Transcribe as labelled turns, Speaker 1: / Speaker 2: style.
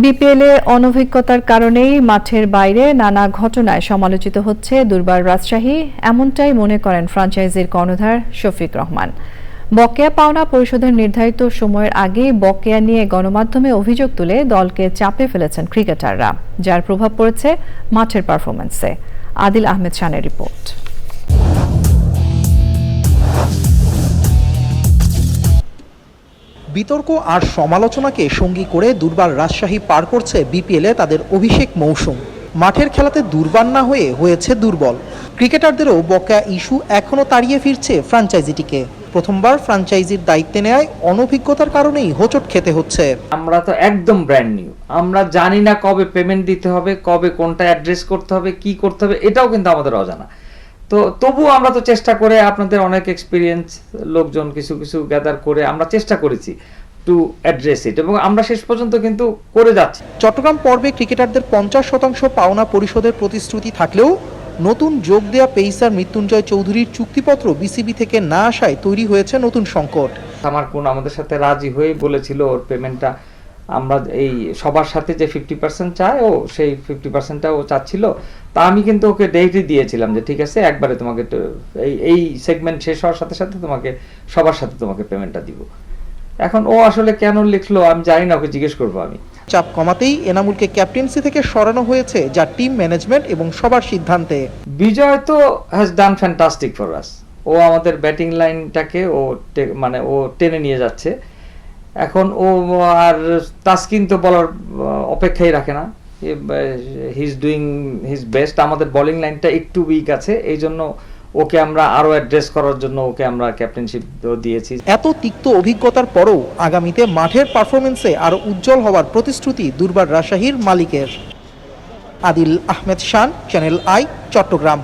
Speaker 1: BPL অনভিজ্ঞতার কারণেই মাঠের বাইরে নানা ঘটনায় সমালোচিত হচ্ছে দুর্বার রাজশাহী, এমনটাই মনে করেন ফ্রাঞ্চাইজির কর্ণধার শফিক রহমান। বকেয়া পাওনা পরিশোধের নির্ধারিত সময়ের আগেই বকেয়া নিয়ে গণমাধ্যমে অভিযোগ তুলে দলকে চাপে ফেলেছেন ক্রিকেটাররা, যার প্রভাব পড়েছে মাঠের পারফরম্যান্সে। আদিল আহমেদ শানের রিপোর্ট।
Speaker 2: বিতর্ক আর সমালোচনাকে সঙ্গী করে দুর্বার রাজশাহী পার করছে বিপিএলে তাদের অভিষেক মৌসুম। মাঠের খেলাতে দুর্বার না হয়ে হয়েছে দুর্বল। ক্রিকেটারদেরও বকেয়া ইস্যু এখনও তাড়িয়ে ফিরছে ফ্র্যাঞ্চাইজিটিকে প্রথমবার ফ্র্যাঞ্চাইজির দায়িত্বে নেয় অনভিজ্ঞতার কারণেই হোঁচট খেতে হচ্ছে।
Speaker 3: আমরা তো একদম ব্র্যান্ড নিউ আমরা জানি না কবে পেমেন্ট দিতে হবে, কবে কোনটা অ্যাড্রেস করতে হবে, কি করতে হবে, এটাও কিন্তু আমাদের অজানা। তো তবুও আমরা তো চেষ্টা করে আপনাদের অনেক এক্সপিরিয়েন্স লোকজন কিছু কিছু গ্যাদার করে আমরা চেষ্টা করেছি টু অ্যাড্রেস ইট এবং আমরা শেষ পর্যন্ত কিন্তু করে যাচ্ছি।
Speaker 2: চট্টগ্রাম পর্বে ক্রিকেটারদের পঞ্চাশ শতাংশ পাওনা পরিশোধের প্রতিশ্রুতি থাকলেও নতুন যোগ দেয়া পেইসার মৃত্যুঞ্জয় চৌধুরীর চুক্তিপত্র বিসিবি থেকে না আসায় তৈরি হয়েছে নতুন সংকট।
Speaker 3: আমার কোন আমাদের সাথে রাজি হয়ে বলেছিল ওর পেমেন্টটা আমরা এই সবার সাথে যে ফিফটি পার্সেন্ট চায় ও সেই ফিফটি পার্সেন্টটা ও চাচ্ছিল তা আমি কিন্তু ওকে ডেটই দিয়েছিলাম যে ঠিক আছে একবারে তোমাকে এই এই সেগমেন্ট শেষ হওয়ার সাথে সাথে তোমাকে সবার সাথে তোমাকে পেমেন্টটা দিব। এখন ও আসলে কেন লিখলো আমি জানি না ওকে জিজ্ঞেস করব আমি।
Speaker 2: চাপ কমাতেই এনামুলকে ক্যাপ্টেন্সি থেকে সরানো হয়েছে যা টিম ম্যানেজমেন্ট এবং সবার সিদ্ধান্তে।
Speaker 3: বিজয় তো has done fantastic for us ও আমাদের ব্যাটিং লাইনটাকে ও মানে ও টেনে নিয়ে যাচ্ছে। এখন ও, আর তাসকিন তো বলার অপেক্ষাই রাখে না। He is doing his best আমাদের বোলিং লাইনটা একটু উইক আছে, এই জন্য ওকে আমরা আরও অ্যাড্রেস করার জন্য ওকে আমরা ক্যাপ্টেনশিপ দিয়েছি।
Speaker 2: এত তিক্ত অভিজ্ঞতার পরও আগামীতে মাঠের পারফরমেন্সে আরও উজ্জ্বল হওয়ার প্রতিশ্রুতি দুর্বার রাজশাহীর মালিকের। Adil Ahmed Shan channel I Chattogram.